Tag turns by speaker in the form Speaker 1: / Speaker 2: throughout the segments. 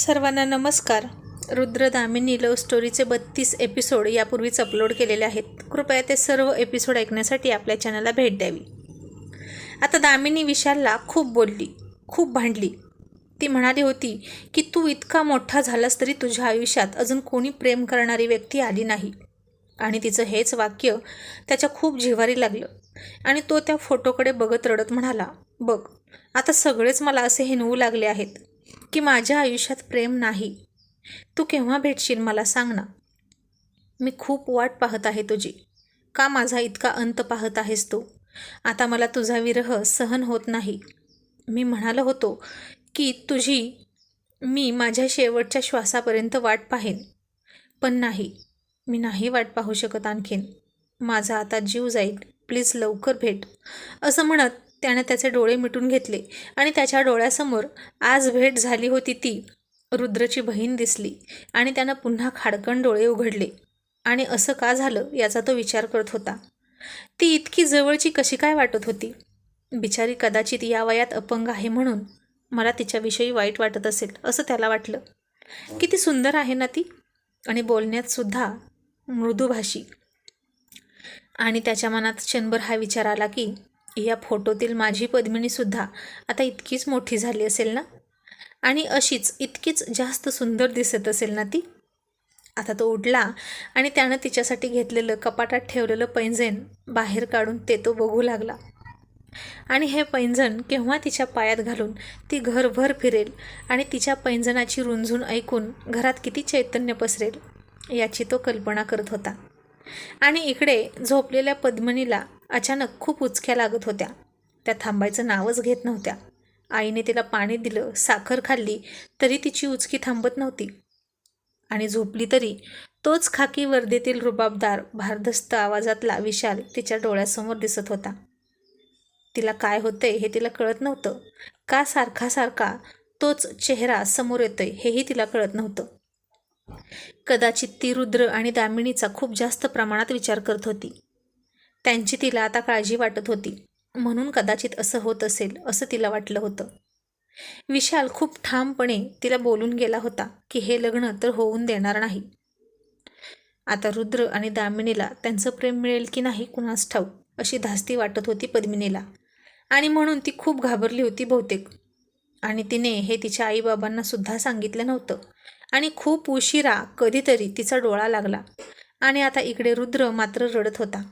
Speaker 1: सर्वांना नमस्कार. रुद्र दामिनी लव्ह स्टोरीचे बत्तीस एपिसोड यापूर्वीच अपलोड केलेले आहेत. कृपया ते सर्व एपिसोड ऐकण्यासाठी आपल्या चॅनलला भेट द्यावी. आता दामिनी विशालला खूप बोलली खूप भांडली. ती म्हणाली होती की तू इतका मोठा झालास तरी तुझ्या आयुष्यात अजून कोणी प्रेम करणारी व्यक्ती आली नाही. आणि तिचं हेच वाक्य त्याच्या खूप जिव्हारी लागलं. आणि तो त्या फोटोकडे बघत रडत म्हणाला बघ आता सगळेच मला असे हिनवू लागले आहेत. की माझ्या आयुष्यात प्रेम नाही. तू केव्हा भेटशील मला सांग ना. मी खूप वाट पाहत आहे तुझी. का माझा इतका अंत पाहत आहेस तू? आता मला तुझा विरह सहन होत नाही. मी म्हणालो होतो की तुझी मी माझ्या शेवटच्या श्वासापर्यंत वाट पाहेन. पण नाही मी नाही वाट पाहू शकत आणखीन. माझा आता जीव जाईल. प्लीज लवकर भेट. असं म्हणत त्यानं त्याचे डोळे मिटून घेतले आणि त्याच्या डोळ्यासमोर आज भेट झाली होती ती. रुद्रची बहीण दिसली आणि त्यानं पुन्हा खाडकन डोळे उघडले. आणि असं का झालं याचा तो विचार करत होता. ती इतकी जवळची कशी काय वाटत होती? बिचारी कदाचित या वयात अपंग आहे म्हणून मला तिच्याविषयी वाईट वाटत असेल असं त्याला वाटलं. किती सुंदर आहे ना ती? आणि बोलण्यात सुद्धा मृदुभाषी. आणि त्याच्या मनात क्षणभर हा विचार आला की या फोटोतील माझी पद्मिनीसुद्धा आता इतकीच मोठी झाली असेल ना? आणि अशीच इतकीच जास्त सुंदर दिसत असेल ना ती? आता तो उठला आणि त्यानं तिच्यासाठी घेतलेलं कपाटात ठेवलेलं पैंजण बाहेर काढून ते तो बघू लागला. आणि हे पैंजण केव्हा तिच्या पायात घालून ती घरभर फिरेल आणि तिच्या पैंजणाची रुंझून ऐकून घरात किती चैतन्य पसरेल याची तो कल्पना करत होता. आणि इकडे झोपलेल्या पद्मनीला अचानक खूप उचक्या लागत होत्या. त्या थांबायचं नावच घेत नव्हत्या. आईने तिला पाणी दिलं साखर खाल्ली तरी तिची उचकी थांबत नव्हती. आणि झोपली तरी तोच खाकी वर्दीतील रुबाबदार भारदस्त आवाजातला विशाल तिच्या डोळ्यासमोर दिसत होता. तिला काय होतंय हे तिला कळत नव्हतं. का सारखा सारखा तोच चेहरा समोर येतोय हेही तिला कळत नव्हतं. कदाचित ती रुद्र आणि दामिनीचा खूप जास्त प्रमाणात विचार करत होती. त्यांची तिला आता काळजी वाटत होती. म्हणून कदाचित असं होत असेल असं तिला वाटलं होतं. विशाल खूप ठामपणे तिला बोलून गेला होता की हे लग्न तर होऊन देणार नाही. आता रुद्र आणि दामिनीला त्यांचं प्रेम मिळेल की नाही कुणास ठाऊक अशी धास्ती वाटत होती पद्मिनीला. आणि म्हणून ती खूप घाबरली होती बहुतेक. आणि तिने हे तिच्या आईबाबांना सुद्धा सांगितलं नव्हतं. आणि खूप उशिरा कधीतरी तिचा डोळा लागला. आणि आता इकडे रुद्र मात्र रडत होता.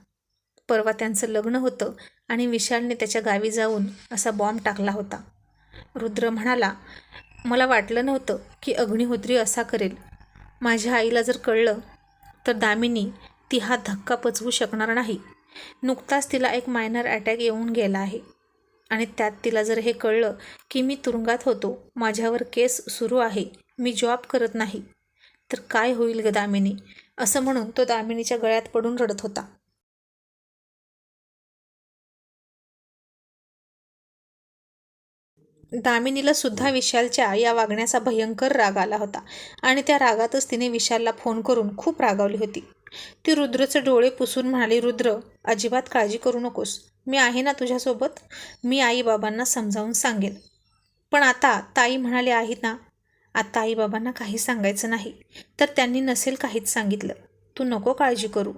Speaker 1: परवा त्यांचं लग्न होतं आणि विशालने त्याच्या गावी जाऊन असा बॉम्ब टाकला होता. रुद्र म्हणाला मला वाटलं नव्हतं की अग्निहोत्री असा करेल. माझ्या आईला जर कळलं तर दामिनी ती हा धक्का पचवू शकणार नाही. नुकताच तिला एक मायनर अटॅक येऊन गेला आहे. आणि त्यात तिला जर हे कळलं की मी तुरुंगात होतो माझ्यावर केस सुरू आहे मी जॉब करत नाही तर काय होईल ग दामिनी असं म्हणून तो दामिनीच्या गळ्यात पडून रडत होता. दामिनीला सुद्धा विशालच्या या वागण्याचा भयंकर राग आला होता. आणि त्या रागातच तिने विशालला फोन करून खूप रागावली होती. ती रुद्रचे डोळे पुसून म्हणाली रुद्र अजिबात काळजी करू नकोस. मी आहे ना तुझ्यासोबत? मी आई बाबांना समजावून सांगेन. पण आता ताई म्हणाले आहेत ना आता आई बाबांना काही सांगायचं नाही. तर त्यांनी नसेल काहीच सांगितलं. तू नको काळजी करू.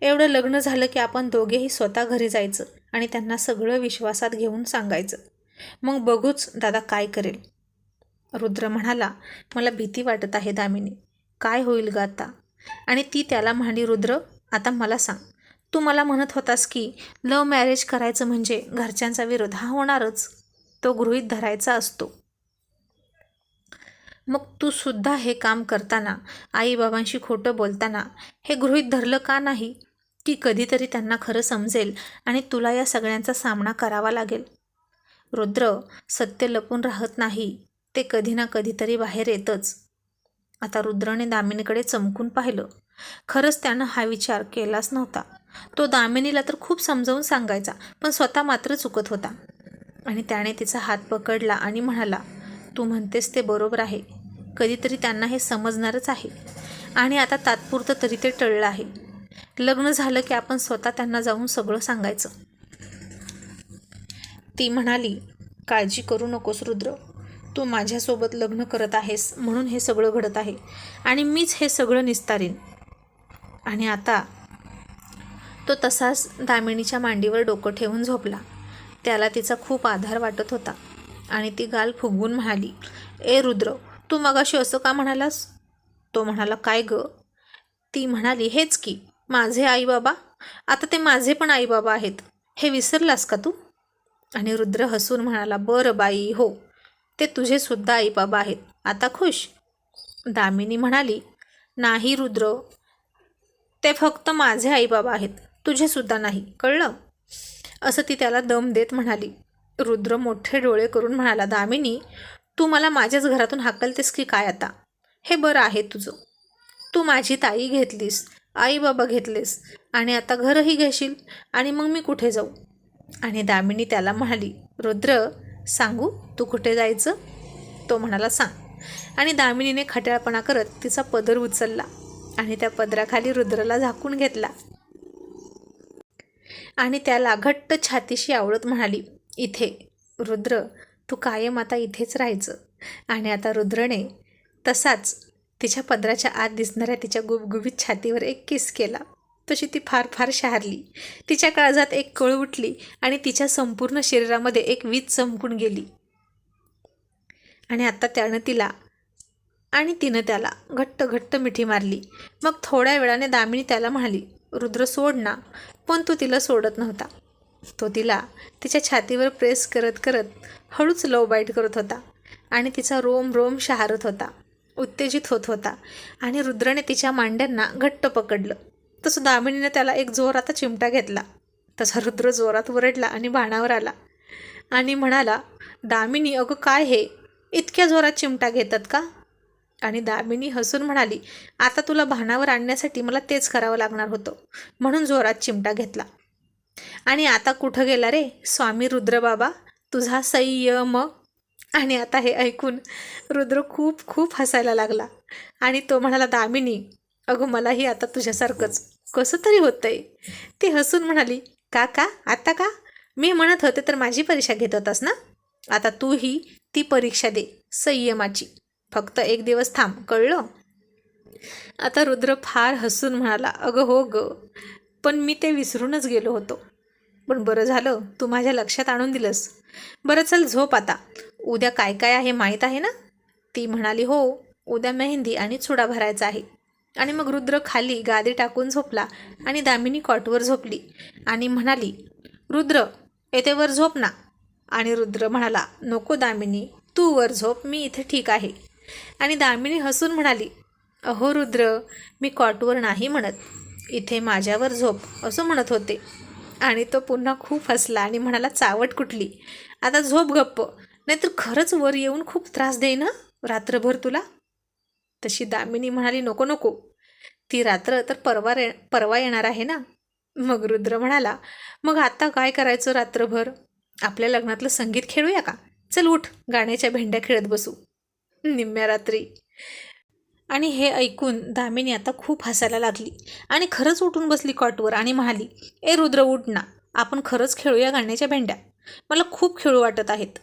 Speaker 1: एवढं लग्न झालं की आपण दोघेही स्वतः घरी जायचं आणि त्यांना सगळं विश्वासात घेऊन सांगायचं. मग बघूच दादा काय करेल. रुद्र म्हणाला मला भीती वाटत आहे दामिनी. काय होईल ग आता? आणि ती त्याला म्हणाली रुद्र आता मला सांग. तू मला म्हणत होतास की लव्ह मॅरेज करायचं म्हणजे घरच्यांचा विरोध हा होणारच. तो गृहीत धरायचा असतो. मग तू सुद्धा हे काम करताना आईबाबांशी खोटं बोलताना हे गृहीत धरलं का नाही? की कधीतरी त्यांना खरं समजेल आणि तुला या सगळ्यांचा सामना करावा लागेल. रुद्र सत्य लपून राहत नाही. ते कधी ना कधीतरी बाहेर येतच. आता रुद्रने दामिनीकडे चमकून पाहिलं. खरंच त्यानं हा विचार केलाच नव्हता. तो दामिनीला तर खूप समजावून सांगायचा पण स्वतः मात्र चुकत होता. आणि त्याने तिचा हात पकडला आणि म्हणाला तू म्हणतेस ते बरोबर आहे. कधीतरी त्यांना हे समजणारच आहे. आणि आता तात्पुरतं तरी ते टळलं आहे. लग्न झालं की आपण स्वतः त्यांना जाऊन सगळं सांगायचं. ती म्हणाली काळजी करू नकोस रुद्र. तू माझ्यासोबत लग्न करत आहेस म्हणून हे सगळं घडत आहे. आणि मीच हे सगळं निस्तारीन. आणि आता तो तसाच दामिनीच्या मांडीवर डोकं ठेवून झोपला. त्याला तिचा खूप आधार वाटत होता. आणि ती गाल फुगवून म्हणाली ए रुद्र तू मगाशी असं का म्हणालास? तो म्हणाला काय ग? ती म्हणाली हेच की माझे आई बाबा? आता ते माझे पण आई बाबा आहेत. हे विसरलास का तू? आणि रुद्र हसून म्हणाला बरं बाई हो. ते तुझे सुद्धा आहेत. आता खुश. दामिनी म्हणाली नाही रुद्र. ते फक्त माझे आईबाबा आहेत. तुझेसुद्धा नाही. कळलं? असं ती त्याला दम देत म्हणाली. रुद्र मोठे डोळे करून म्हणाला दामिनी तू मला माझ्याच घरातून हाकलतेस की काय आता? हे बरं आहे तुझं. तू माझी ताई घेतलीस आई बाबा घेतलेस आणि आता घरही घेशील आणि मग मी कुठे जाऊ? आणि दामिनी त्याला म्हणाली रुद्र सांगू तू कुठे जायचं? तो म्हणाला सांग. आणि दामिनीने खट्याळपणा करत तिचा पदर उचलला आणि त्या पदराखाली रुद्रला झाकून घेतला. आणि त्याला घट्ट छातीशी आवडत म्हणाली इथे रुद्र तू कायम आता इथेच राहायचं. आणि आता रुद्रने तसाच तिच्या पदराच्या आत दिसणाऱ्या तिच्या गुबगुबीत छातीवर एक किस केला. तशी ती फार फार शहारली. तिच्या काळजात एक कळ उठली आणि तिच्या संपूर्ण शरीरामध्ये एक वीज चमकून गेली. आणि आता त्यानं तिला आणि तिनं त्याला घट्ट घट्ट मिठी मारली. मग थोड्या वेळाने दामिनी त्याला म्हणाली रुद्र सोड ना पण तो तिला सोडत नव्हता तो तिला तिच्या छातीवर प्रेस करत करत हळूच लव बाईट करत होता आणि तिचा रोम रोम शहारत होता उत्तेजित होत होता आणि रुद्राने तिच्या मांड्यांना घट्ट पकडलं. तसं दामिनीनं त्याला एक जोराचा चिमटा घेतला. तसा रुद्र जोरात वरडला आणि बाणावर आला. आणि म्हणाला दामिनी अगं काय हे? इतक्या जोरात चिमटा घेतात का? आणि दामिनी हसून म्हणाली आता तुला भानावर आणण्यासाठी मला तेच करावं लागणार होतं. म्हणून जोरात चिमटा घेतला. आणि आता कुठं गेला रे स्वामी रुद्रबाबा? तुझा संयम. आणि आता हे ऐकून रुद्र खूप खूप हसायला लागला. आणि तो म्हणाला दामिनी अगं मलाही आता तुझ्यासारखंच कसं तरी होतंय. ती हसून म्हणाली का का आता का? मी म्हणत होते तर माझी परीक्षा घेत होतास ना? आता तूही ती परीक्षा दे संयमाची. फक्त एक दिवस थांब कळलं? आता रुद्र फार हसून म्हणाला अगं हो ग. पण मी ते विसरूनच गेलो होतो. पण बरं झालं. तू माझ्या लक्षात आणून दिलंस. बरं चल झोप आता. उद्या काय काय आहे माहीत आहे ना? ती म्हणाली हो. उद्या मेहंदी आणि चुडा भरायचा आहे. आणि मग रुद्र खाली गादी टाकून झोपला आणि दामिनी कॉटवर झोपली आणि म्हणाली रुद्र येथे वर झोप ना. आणि रुद्र म्हणाला नको दामिनी तू वर झोप मी इथे ठीक आहे. आणि दामिनी हसून म्हणाली अहो रुद्र मी कॉटवर नाही म्हणत इथे माझ्यावर झोप असं म्हणत होते. आणि तो पुन्हा खूप हसला आणि म्हणाला चावट कुठली? आता झोप गप्प नाहीतर खरंच वर येऊन खूप त्रास देईन रात्रभर तुला? तशी दामिनी म्हणाली नको नको. ती रात्र तर परवा रे परवा येणार आहे ना? मग रुद्र म्हणाला मग आता काय करायचं रात्रभर? आपल्या लग्नातलं संगीत खेळूया का? चल उठ गाण्याच्या भेंड्या खेळत बसू. निम्म्या रात्री. आणि हे ऐकून दामिनी आता खूप हसायला लागली आणि खरंच उठून बसली कॉटवर आणि म्हणाली ए रुद्र उठ ना. आपण खरंच खेळूया गाण्याच्या भेंड्या. मला खूप खेळू वाटत आहेत.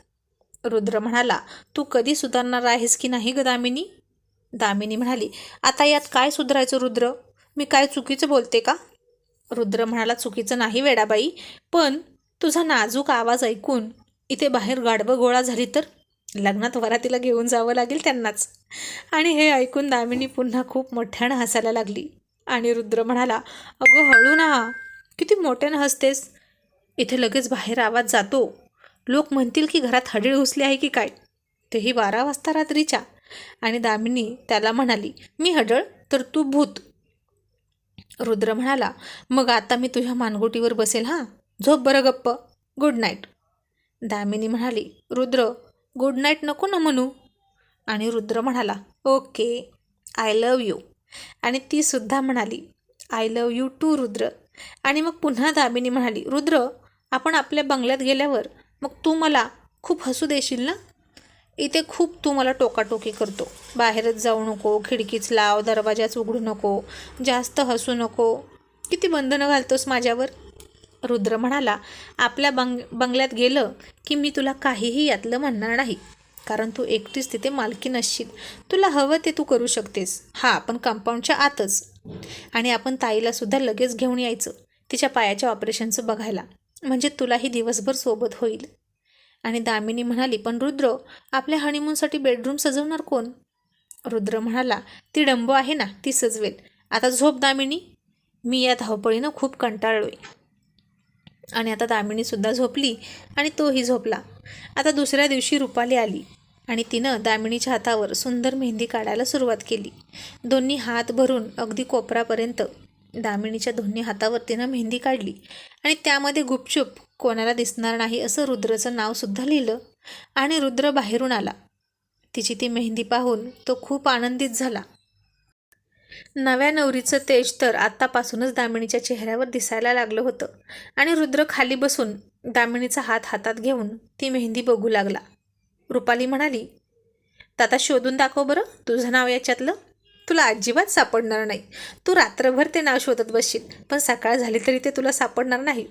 Speaker 1: रुद्र म्हणाला तू कधी सुधारणार आहेस की नाही ग दामिनी? दामिनी म्हणाली आता यात काय सुधारायचं रुद्र? मी काय चुकीचं बोलते का? रुद्र म्हणाला चुकीचं नाही वेडाबाई पण तुझा नाजूक आवाज ऐकून इथे बाहेर गाढवं गोळा झाली तर? लग्नात वरातीला घेऊन जावं लागेल त्यांनाच. आणि हे ऐकून दामिनी पुन्हा खूप मोठ्यानं हसायला लागली. आणि रुद्र म्हणाला अगं हळू ना किती मोठ्यानं हसतेस? इथे लगेच बाहेर आवाज जातो. लोक म्हणतील की घरात हडीळ घुसली आहे की काय? तेही बारा वाजता रात्रीच्या. आणि दामिनी त्याला म्हणाली मी हडळ तर तू भूत. रुद्र म्हणाला मग आता मी तुझ्या मानगोटीवर बसेल हां? झोप बरं गप्प. गुड नाईट दामिनी म्हणाली रुद्र गुड नाईट नको ना म्हणू. आणि रुद्र म्हणाला ओके आय लव यू आणि ती सुद्धा म्हणाली I love you too Rudra. आणि मग पुन्हा दामिनी म्हणाली रुद्र आपण आपल्या बंगल्यात गेल्यावर मग तू मला खूप हसू देशील ना? इथे खूप तू मला टोकाटोकी करतो. बाहेरच जाऊ नको खिडकीच लाव दरवाजाच उघडू नको जास्त हसू नको. किती बंधनं घालतोस माझ्यावर? रुद्र म्हणाला आपल्या बंग बंगल्यात गेलं की मी तुला काहीही यातलं म्हणणार नाही. कारण तू एकटीच तिथे मालकी नसशील. तुला हवं ते तू करू शकतेस. हा पण कंपाऊंडच्या आतच. आणि आपण ताईलासुद्धा लगेच घेऊन यायचं तिच्या पायाच्या ऑपरेशनचं बघायला. म्हणजे तुलाही दिवसभर सोबत होईल. आणि दामिनी म्हणाली पण रुद्र आपल्या हनीमूनसाठी बेडरूम सजवणार कोण? रुद्र म्हणाला ती डंबो आहे ना ती सजवेल. आता झोप दामिनी. मी या धावपळीनं खूप कंटाळलोय. आणि आता दामिनीसुद्धा झोपली आणि तोही झोपला. आता दुसऱ्या दिवशी रुपाली आली आणि तिनं दामिनीच्या हातावर सुंदर मेहंदी काढायला सुरुवात केली. दोन्ही हात भरून अगदी कोपरापर्यंत दामिनीच्या दोन्ही हातावर तिनं मेहंदी काढली आणि त्यामध्ये गुपचूप कोणाला दिसणार नाही असं रुद्रचं नावसुद्धा लिहिलं आणि रुद्र बाहेरून आला. तिची ती मेहंदी पाहून तो खूप आनंदित झाला. नव्या नवरीचं तेज तर आत्तापासूनच दामिनीच्या चेहऱ्यावर दिसायला लागलं होतं आणि रुद्र खाली बसून दामिनीचा हात हातात घेऊन ती मेहंदी बघू लागला. रुपाली म्हणाली ताता शोधून दाखव बरं तुझं नाव याच्यातलं. तुला अजिबात सापडणार नाही. तू रात्रभर ते नाव शोधत बसशील पण सकाळ झाली तरी ते तुला सापडणार नाही.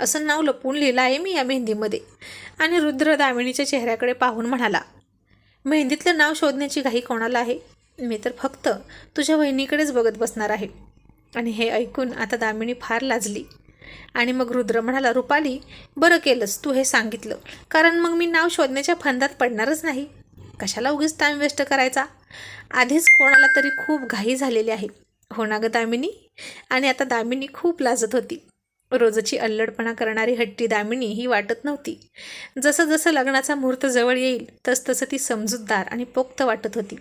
Speaker 1: असं नाव लपवून लिहिलं आहे मी या मेहंदीमध्ये. आणि रुद्र दामिनीच्या चेहऱ्याकडे पाहून म्हणाला मेहंदीतलं नाव शोधण्याची घाई कोणाला आहे? मी तर फक्त तुझ्या वहिनीकडेच बघत बसणार आहे. आणि हे ऐकून आता दामिनी फार लाजली. आणि मग रुद्र म्हणाला रुपाली बरं केलंस तू हे सांगितलं. कारण मग मी नाव शोधण्याच्या फंदात पडणारच नाही. कशाला उगीच टाईम वेस्ट करायचा? आधीच कोणाला तरी खूप घाई झालेली आहे. हो ना गं दामिनी? आणि आता दामिनी खूप लाजत होती. रोजची अल्लडपणा करणारी हट्टी दामिनी ही वाटत नव्हती. जसं जसं लग्नाचा मुहूर्त जवळ येईल तसतसं ती समजूतदार आणि पोक्त वाटत होती.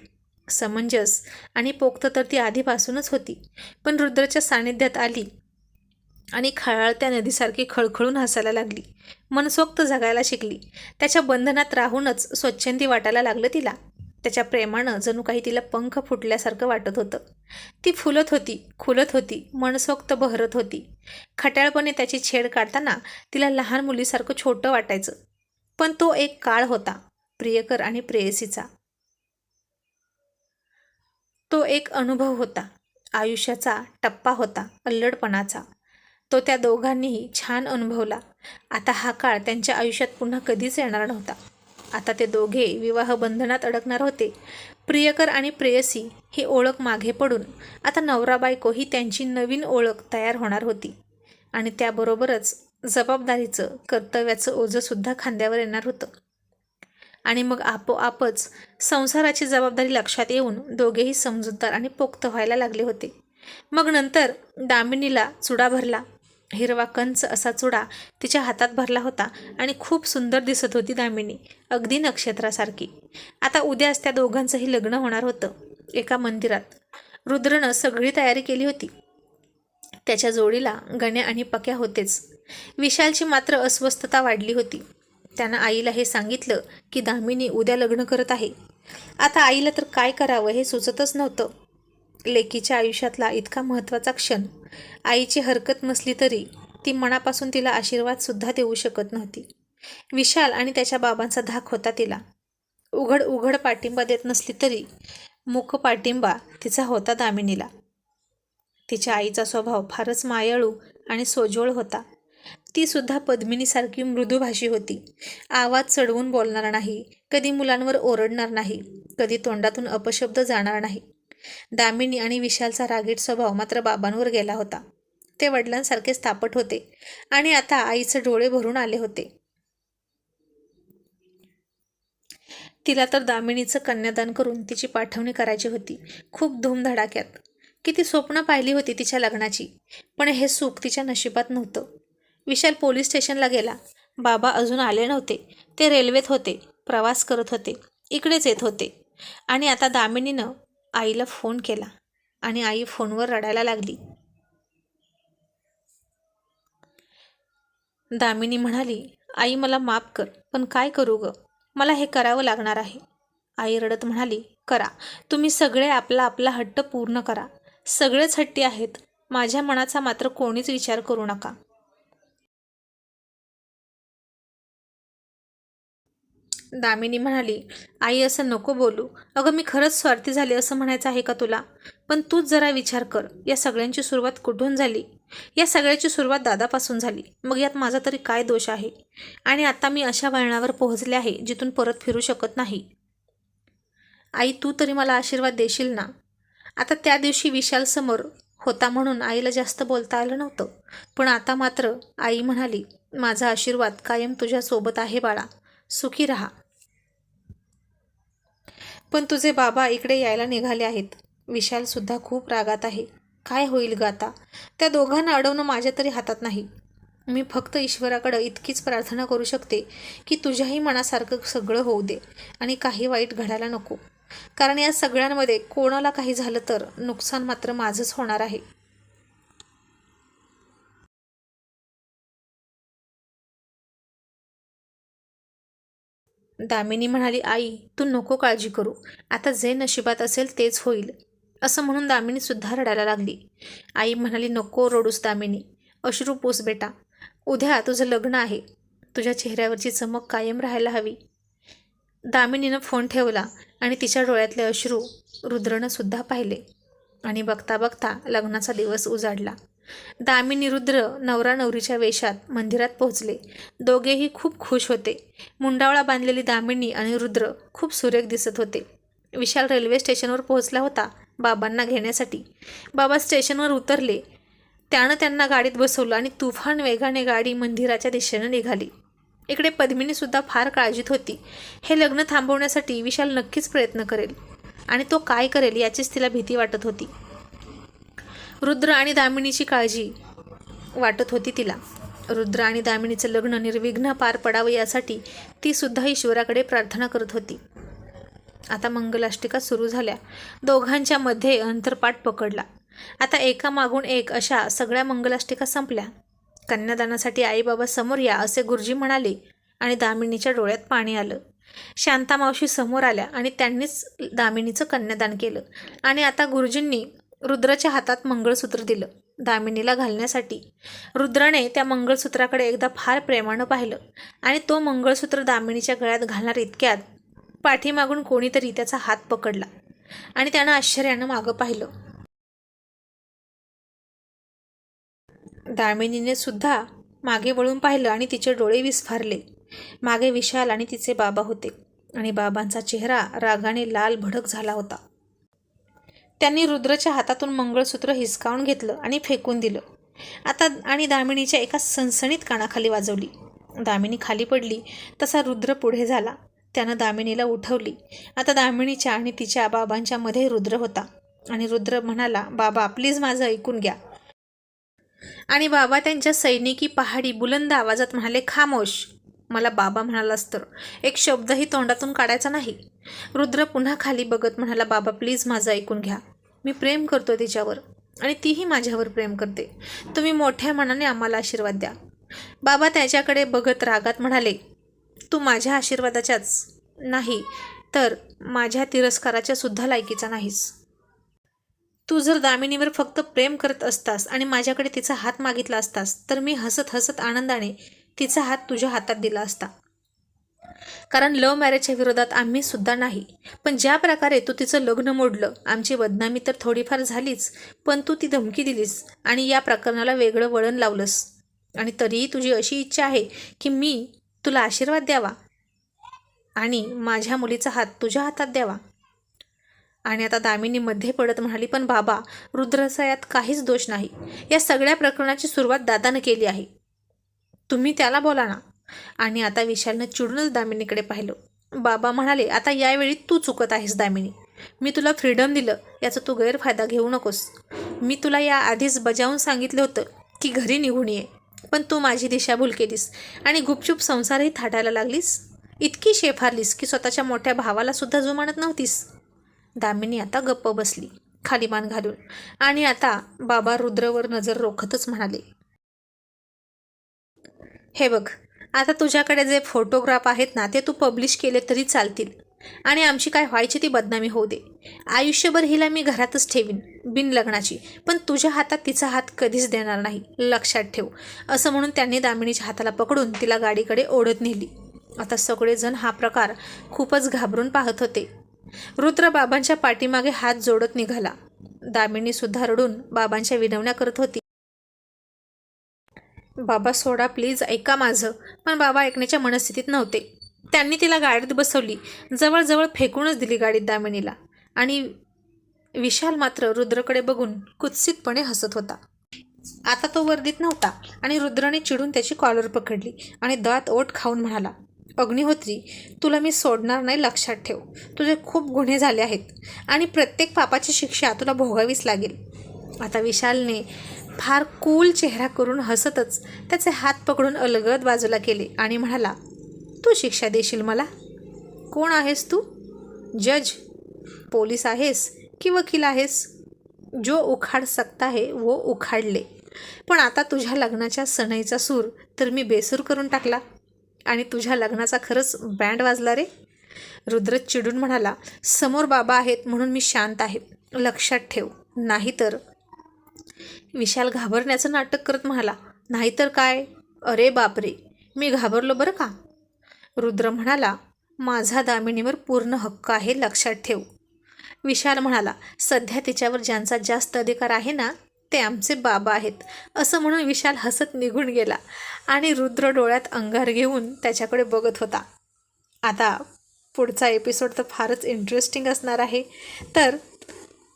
Speaker 1: समंजस आणि पोक्त तर ती आधीपासूनच होती पण रुद्रच्या सानिध्यात आली आणि खळाळत्या नदीसारखी खळखळून हसायला लागली. मनसोक्त जगायला शिकली. त्याच्या बंधनात राहूनच स्वच्छंदी वाटायला लागलं तिला. त्याच्या प्रेमानं जणू काही तिला पंख फुटल्यासारखं वाटत होतं. ती फुलत होती खुलत होती मनसोक्त बहरत होती. खट्याळपणे त्याची छेड काढताना तिला लहान मुलीसारखं छोटं वाटायचं. पण तो एक काळ होता प्रियकर आणि प्रेयसीचा. तो एक अनुभव होता आयुष्याचा टप्पा होता अल्लडपणाचा. तो त्या दोघांनीही छान अनुभवला. आता हा काळ त्यांच्या आयुष्यात पुन्हा कधीच येणार नव्हता. आता ते दोघे विवाह बंधनात अडकणार होते. प्रियकर आणि प्रेयसी ही ओळख मागे पडून आता नवरा बायको ही त्यांची नवीन ओळख तयार होणार होती. आणि त्याबरोबरच जबाबदारीचं कर्तव्याचं ओझंसुद्धा खांद्यावर येणार होतं. आणि मग आपोआपच संसाराची जबाबदारी लक्षात येऊन दोघेही समजूतदार आणि पोक्त व्हायला लागले होते. मग नंतर दामिनीला चुडा भरला. हिरवा कंच असा चुडा तिच्या हातात भरला होता आणि खूप सुंदर दिसत होती दामिनी अगदी नक्षत्रासारखी. आता उद्याच त्या दोघांचंही लग्न होणार होतं एका मंदिरात. रुद्रनं सगळी तयारी केली होती. त्याच्या जोडीला गण्या आणि पक्या होतेच. विशालची मात्र अस्वस्थता वाढली होती. त्यानं आईला हे सांगितलं की दामिनी उद्या लग्न करत आहे. आता आईला तर काय करावं हे सुचतच नव्हतं. लेकीच्या आयुष्यातला इतका महत्त्वाचा क्षण. आईची हरकत नसली तरी ती मनापासून तिला आशीर्वादसुद्धा देऊ शकत नव्हती. विशाल आणि त्याच्या बाबांचा धाक होता तिला. उघड उघड पाठिंबा देत नसली तरी मुख पाठिंबा तिचा होता दामिनीला. तिच्या आईचा स्वभाव फारच मायाळू आणि सोजोळ होता. ती सुद्धा पद्मिनीसारखी मृदुभाषी होती. आवाज चढवून बोलणार नाही कधी मुलांवर ओरडणार नाही कधी तोंडातून अपशब्द जाणार नाही. दामिनी आणि विशालचा रागीट स्वभाव मात्र बाबांवर गेला होता. ते वडिलांसारखे स्थापट होते आणि आता आईचे डोळे भरून आले होते. तिला तर दामिनीचं कन्यादान करून तिची पाठवणी करायची होती. खूप धूमधडाक्यात. किती स्वप्न पाहिली होती तिच्या लग्नाची पण हे सुख तिच्या नशिबात नव्हतं. विशाल पोलीस स्टेशनला गेला. बाबा अजून आले नव्हते. ते रेल्वेत होते. प्रवास करत होते. इकडेच येत होते. आणि आता दामिनीनं आईला फोन केला आणि आई फोनवर रडायला लागली. दामिनी म्हणाली आई मला माफ कर पण काय करू ग? मला हे करावं लागणार आहे. आई रडत म्हणाली करा. तुम्ही सगळे आपला आपला हट्ट पूर्ण करा. सगळेच हट्टी आहेत. माझ्या मनाचा मात्र कोणीच विचार करू नका. दामिनी म्हणाली आई असं नको बोलू. अगं मी खरंच स्वार्थी झाली असं म्हणायचं आहे का तुला? पण तूच जरा विचार कर. या सगळ्यांची सुरुवात कुठून झाली? या सगळ्याची सुरुवात दादापासून झाली. मग यात माझा तरी काय दोष आहे? आणि आता मी अशा वळणावर पोहोचले आहे जिथून परत फिरू शकत नाही. आई तू तरी मला आशीर्वाद देशील ना? आता त्या दिवशी विशाल समोर होता म्हणून आईला जास्त बोलता आलं नव्हतं. पण आता मात्र आई म्हणाली माझा आशीर्वाद कायम तुझ्यासोबत आहे बाळा. सुखी राहा. पण तुझे बाबा इकडे यायला निघाले आहेत. विशालसुद्धा खूप रागात आहे. काय होईल ग आता? त्या दोघांना अडवणं माझ्या तरी हातात नाही. मी फक्त ईश्वराकडं इतकीच प्रार्थना करू शकते की तुझ्याही मनासारखं सगळं होऊ दे आणि काही वाईट घडायला नको. कारण या सगळ्यांमध्ये कोणाला काही झालं तर नुकसान मात्र माझंच होणार आहे. दामिनी म्हणाली आई तू नको काळजी करू. आता जे नशिबात असेल तेच होईल. असं म्हणून दामिनी सुद्धा रडायला लागली. आई म्हणाली नको रडूस दामिनी. अश्रू पोस बेटा. उद्या तुझं लग्न आहे. तुझ्या चेहऱ्यावरची चमक कायम राहायला हवी. दामिनीनं फोन ठेवला आणि तिच्या डोळ्यातले अश्रू रुद्रनं सुद्धा पाहिले आणि बघता बघता लग्नाचा दिवस उजाडला. दामिनी रुद्र नवरा नवरीच्या वेशात मंदिरात पोहोचले. दोघेही खूप खुश होते. मुंडावळा बांधलेली दामिनी आणि रुद्र खूप सुरेख दिसत होते. विशाल रेल्वे स्टेशनवर पोहोचला होता बाबांना घेण्यासाठी. बाबा स्टेशनवर उतरले. त्यानं त्यांना गाडीत बसवलं आणि तुफान वेगाने गाडी मंदिराच्या दिशेनं निघाली. इकडे पद्मिनीसुद्धा फार काळजीत होती. हे लग्न थांबवण्यासाठी विशाल नक्कीच प्रयत्न करेल आणि तो काय करेल याचीच तिला भीती वाटत होती. रुद्र आणि दामिनीची काळजी वाटत होती तिला. रुद्र आणि दामिनीचं लग्न निर्विघ्न पार पडावं यासाठी ती सुद्धा ईश्वराकडे प्रार्थना करत होती. आता मंगलाष्टिका सुरू झाल्या. दोघांच्या मध्ये अंतरपाठ पकडला. आता एका मागून एक अशा सगळ्या मंगलाष्टिका संपल्या. कन्यादानासाठी आईबाबा समोर या असे गुरुजी म्हणाले आणि दामिनीच्या डोळ्यात पाणी आलं. शांता मावशी समोर आल्या आणि त्यांनीच दामिनीचं कन्यादान केलं. आणि आता गुरुजींनी रुद्राच्या हातात मंगळसूत्र दिलं. दामिनीला घालण्यासाठी रुद्राने त्या मंगळसूत्राकडे एकदा फार प्रेमानं पाहिलं आणि तो मंगळसूत्र दामिनीच्या गळ्यात घालणार इतक्यात पाठीमागून कोणीतरी त्याचा हात पकडला आणि त्यानं आश्चर्यानं मागं पाहिलं. दामिनीने सुद्धा मागे वळून पाहिलं आणि तिचे डोळे विस्फारले. मागे विशाल आणि तिचे बाबा होते आणि बाबांचा चेहरा रागाने लाल भडक झाला होता. त्यांनी रुद्रच्या हातातून मंगळसूत्र हिसकावून घेतलं आणि फेकून दिलं. आता आणि दामिनीच्या एका सणसणीत कानाखाली वाजवली. दामिनी खाली पडली तसा रुद्र पुढे झाला. त्यानं दामिनीला उठवली. आता दामिनीच्या आणि तिच्या बाबांच्या मध्ये रुद्र होता. आणि रुद्र म्हणाला बाबा प्लीज माझं ऐकून घ्या. आणि बाबा त्यांच्या सैनिकी पहाडी बुलंद आवाजात म्हणाले खामोश. मला बाबा म्हणालास तर. एक शब्दही तोंडातून काढायचा नाही. रुद्र पुन्हा खाली बघत म्हणाला बाबा प्लीज माझं ऐकून घ्या. मी प्रेम करतो तिच्यावर आणि तीही माझ्यावर प्रेम करते. तुम्ही मोठ्या मनाने आम्हाला आशीर्वाद द्या. बाबा त्याच्याकडे बघत रागात म्हणाले तू माझ्या आशीर्वादाच्याच नाही तर माझ्या तिरस्काराच्या सुद्धा लायकीचा नाहीस. तू जर दामिनीवर फक्त प्रेम करत असतास आणि माझ्याकडे तिचा हात मागितला असतास तर मी हसत हसत आनंदाने तिचा हात तुझ्या हातात दिला असता. कारण लव्ह मॅरेजच्या विरोधात आम्ही सुद्धा नाही. पण ज्या प्रकारे तू तिचं लग्न मोडलं आमची बदनामी तर थोडीफार झालीच पण तू ती धमकी दिलीस आणि या प्रकरणाला वेगळं वळण लावलंस. आणि तरीही तुझी अशी इच्छा आहे की मी तुला आशीर्वाद द्यावा आणि माझ्या मुलीचा हात तुझ्या हातात द्यावा. आणि आता दामिनी मध्ये पडत म्हणाली पण बाबा रुद्रसयात यात काहीच दोष नाही. या सगळ्या प्रकरणाची सुरुवात दादानं केली आहे. तुम्ही त्याला बोला ना. आणि आता विशालनं चिडूनच दामिनीकडे पाहिलं. बाबा म्हणाले आता यावेळी तू चुकत आहेस दामिनी. मी तुला फ्रीडम दिलं याचा तू गैरफायदा घेऊ नकोस. मी तुला या आधीच बजावून सांगितलं होतं की घरी निघून ये. पण तू माझी दिशाभूल केलीस आणि गुपचूप संसारही थाटायला लागलीस. इतकी शेफारलीस की स्वतःच्या मोठ्या भावाला सुद्धा जुमानत नव्हतीस. दामिनी आता गप्प बसली खाली मान घालून. आणि आता बाबा रुद्रवर नजर रोखतच म्हणाले हे बघ आता तुझ्याकडे जे फोटोग्राफ आहेत ना ते तू पब्लिश केले तरी चालतील. आणि आमची काय व्हायची ती बदनामी होऊ दे. आयुष्यभर हिला मी घरातच ठेवीन बिन लग्नाची पण तुझ्या हातात तिचा हात कधीच देणार नाही लक्षात ठेव. असं म्हणून त्यांनी दामिनीच्या हाताला पकडून तिला गाडीकडे ओढत नेली. आता सगळेजण हा प्रकार खूपच घाबरून पाहत होते. रुद्र बाबांच्या पाठीमागे हात जोडत निघाला. दामिनी सुद्धा रडून बाबांच्या विनवण्या करत होती. बाबा सोडा प्लीज ऐका माझं. पण बाबा ऐकण्याच्या मनस्थितीत नव्हते. त्यांनी तिला गाडीत बसवली. जवळजवळ फेकूनच दिली गाडीत दामिनीला. आणि विशाल मात्र रुद्रकडे बघून कुत्सितपणे हसत होता. आता तो वर्दीत नव्हता आणि रुद्राने चिडून त्याची कॉलर पकडली आणि दात ओट खाऊन म्हणाला अग्निहोत्री तुला मी सोडणार नाही लक्षात ठेव. तुझे खूप गुन्हे झाले आहेत आणि प्रत्येक पापाची शिक्षा तुला भोगावीच लागेल. आता विशालने फार कूल चेहरा करून हसतच त्याचे हात पकडून अलगद बाजूला केले आणि म्हणाला तू शिक्षा देशील मला? कोण आहेस तू? जज? पोलीस आहेस की वकील आहेस? जो उखाड सकता है वो उखाडले. पण आता तुझ्या लग्नाच्या सणईचा सूर तर मी बेसूर करून टाकला. आणि तुझ्या लग्नाचा खरंच बँड वाजला रे. रुद्र चिडून म्हणाला समोर बाबा आहेत म्हणून मी शांत आहे. लक्षात ठेव. नाहीतर विशाल घाबरण्याचं नाटक करत म्हणाला नाहीतर काय? अरे बापरे मी घाबरलो बरं का? रुद्र म्हणाला माझा दामिनीवर पूर्ण हक्क आहे लक्षात ठेव. विशाल म्हणाला सध्या तिच्यावर ज्यांचा जास्त अधिकार आहे ना ते आमचे बाबा आहेत. असं म्हणून विशाल हसत निघून गेला आणि रुद्र डोळ्यात अंगार घेऊन त्याच्याकडे बघत होता. आता पुढचा एपिसोड तर फारच इंटरेस्टिंग असणार आहे. तर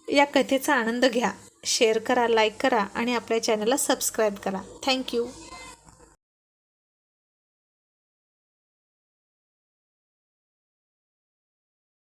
Speaker 1: या कथेचा आनंद घ्या. शेअर करा लाईक करा आणि आपल्या चॅनलला सबस्क्राईब करा. थँक्यू